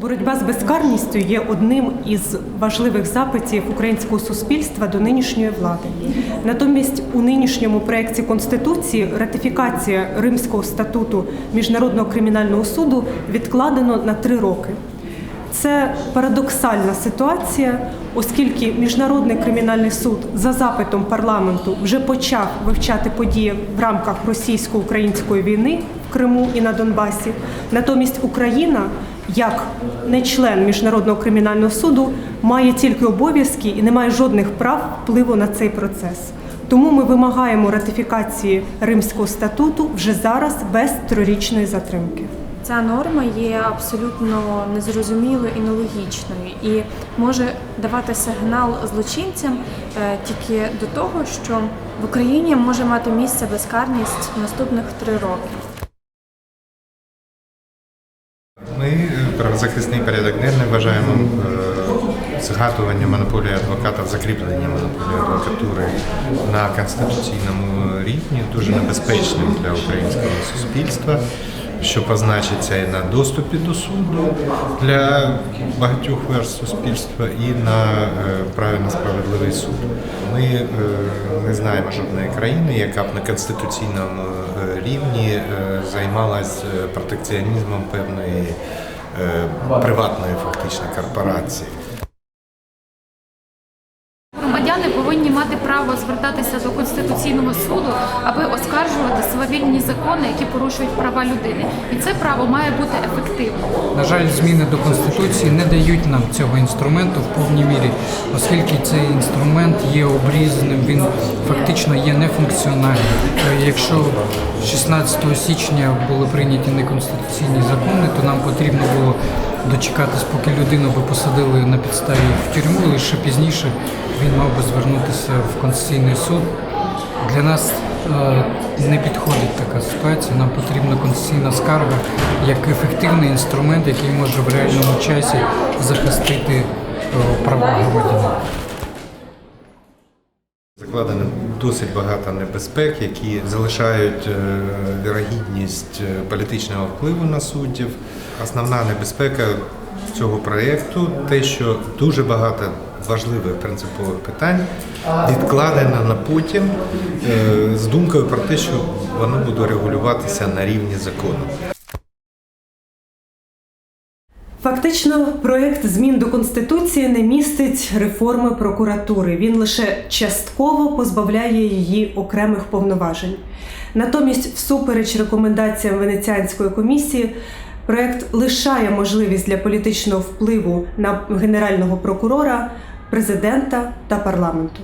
Боротьба з безкарністю є одним із важливих запитів українського суспільства до нинішньої влади. Натомість у нинішньому проєкті Конституції ратифікація Римського статуту Міжнародного кримінального суду відкладено на три роки. Це парадоксальна ситуація, оскільки Міжнародний кримінальний суд за запитом парламенту вже почав вивчати події в рамках російсько-української війни в Криму і на Донбасі. Натомість Україна, як не член Міжнародного кримінального суду, має тільки обов'язки і не має жодних прав впливу на цей процес. Тому ми вимагаємо ратифікації Римського статуту вже зараз без трирічної затримки. Ця норма є абсолютно незрозумілою і нелогічною і може давати сигнал злочинцям е, тільки до того, що в Україні може мати місце безкарність наступних три роки. Ми е, правозахисний порядок денний вважаємо е, згадування монополії адвоката, закріплення монополії адвокатури на конституційному рівні дуже небезпечним для українського суспільства, що позначиться і на доступі до суду для багатьох верст суспільства, і на е, праві на справедливий суд. Ми е, не знаємо жодної країни, яка б на конституційному е, рівні займалась протекціонізмом певної приватної фактично корпорації. Повинні мати право звертатися до конституційного суду, аби оскаржувати свавільні закони, які порушують права людини, і це право має бути ефективним. На жаль, зміни до конституції не дають нам цього інструменту в повній мірі, оскільки цей інструмент є обрізаним, він фактично є нефункціональним. Е, Якщо 16 січня були прийняті неконституційні закони, то нам потрібно було дочекатись, поки людину би посадили на підставі в тюрму, лише пізніше він мав би звернутися в Конституційний суд. Для нас е, не підходить така ситуація. Нам потрібна конституційна скарга як ефективний інструмент, який може в реальному часі захистити е, права громадянина. Закладено досить багато небезпек, які залишають е, вірогідність е, політичного впливу на суддів. Основна небезпека цього проєкту те, що дуже багато важливих принципових питань відкладено на потім е, з думкою про те, що воно буде регулюватися на рівні закону. Фактично, проект змін до конституції не містить реформи прокуратури. Він лише частково позбавляє її окремих повноважень. Натомість, всупереч рекомендаціям Венеціанської комісії, проект лишає можливість для політичного впливу на генерального прокурора, президента та парламенту.